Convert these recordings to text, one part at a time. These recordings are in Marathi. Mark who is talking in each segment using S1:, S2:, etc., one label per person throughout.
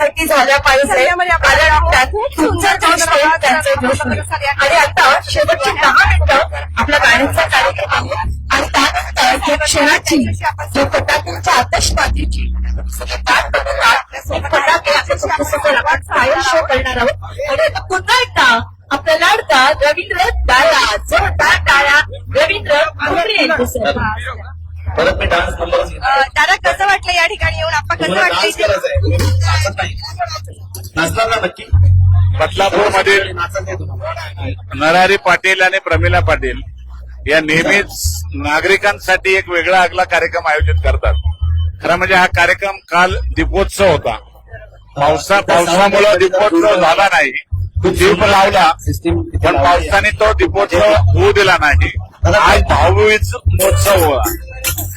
S1: साठी झाल्या पाहिजे. आणि आता शेवटची दहा मिनिटं आपल्या गाण्याचा कार्यक्रम आहे. आणि त्यानंतर क्षणाची जो फटाक्यांच्या आपण फायर शो करणार आहोत. आणि आता पुन्हा एकदा आपल्या लाडका रवींद्र डाळा जोरदार टाळा रवींद्र भोंगरे यांचे
S2: परत मी डान्स नंबर
S3: दादा कसं वाटलं या ठिकाणी येऊन? आपण कसं वाटलं
S2: डान्स
S3: इथे?
S2: करायचा आहे नाचत नाही. नाचणार ना नक्की?
S4: बदलापूर मधील
S2: नाचत नाही तुम्हाला.
S4: नरहरी पाटील आणि प्रमिला पाटील या नेहमीच नागरिकांसाठी एक वेगळा आगला कार्यक्रम आयोजित करतात. खरं म्हणजे हा कार्यक्रम काल दीपोत्सव होता. पावसा पावसामुळे दीपोत्सव झाला नाही. दीप लावला
S2: सिस्टीम
S4: पण पावसाने तो दीपोत्सव होऊ दिला नाही. आज भाऊबीज महोत्सव होता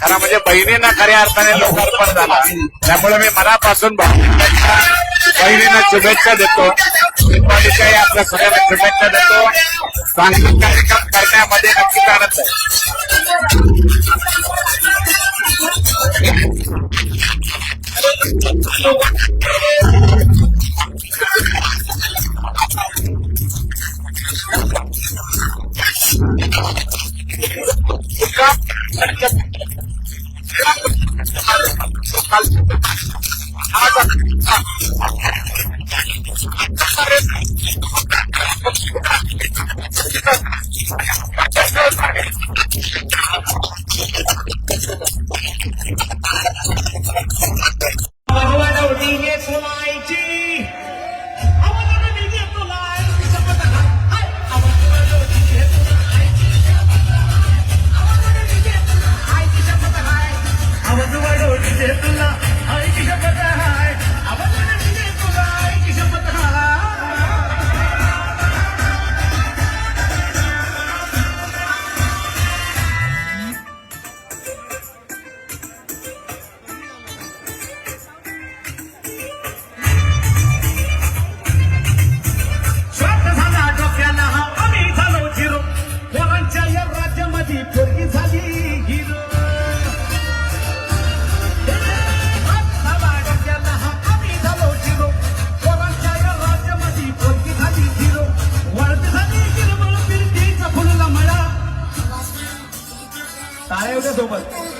S4: खरा म्हणजे बहिणींना खऱ्या अर्थाने लोकार्पण झाला. त्यामुळे मी मनापासून भाऊबीजेच्या बहिणींना शुभेच्छा देतो. दीपावलीच्याही आपल्या सगळ्यांना शुभेच्छा देतो. चांगला कार्यक्रम करण्यामध्ये नक्कीच आनंद आहे.
S5: هذا 朋友们。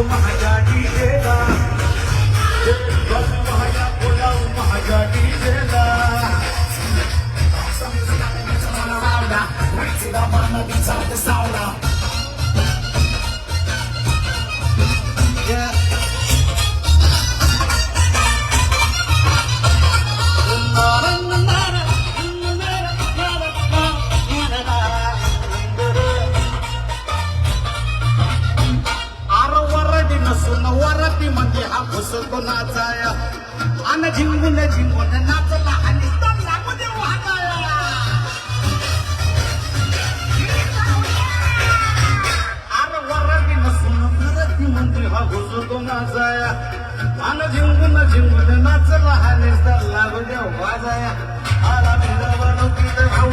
S5: மகாயாடியே म्हणजे हा नाचाया अन झिंगून झिंगून नाचला आणि तबला हा नाचाया. अन झिंगून झिंगून नाचला आणि तबला मध्ये म्हणजे वाजाया. आला भिंडवर नोकरीत भाऊ.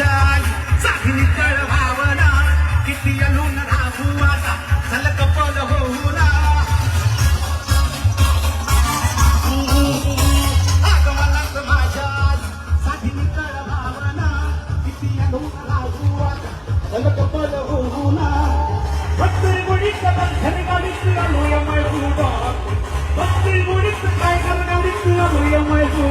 S5: जाई चांगली कळभावना किती अलून राहू आता. झलक पल होऊ ना आगमनात माझ्या चांगली कळभावना किती अलून राहू आता. झलक पल होऊ ना भक्तरी मुळीच बंधन गाडीत अलूय मळू भक्तरी मुळीच काय करणार अलूय मळू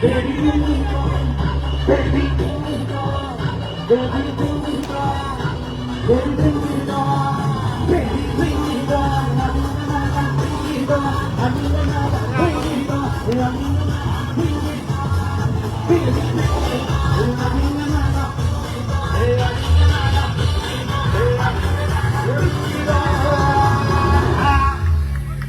S5: Baby, baby, baby, baby, baby, baby, baby, Thank you.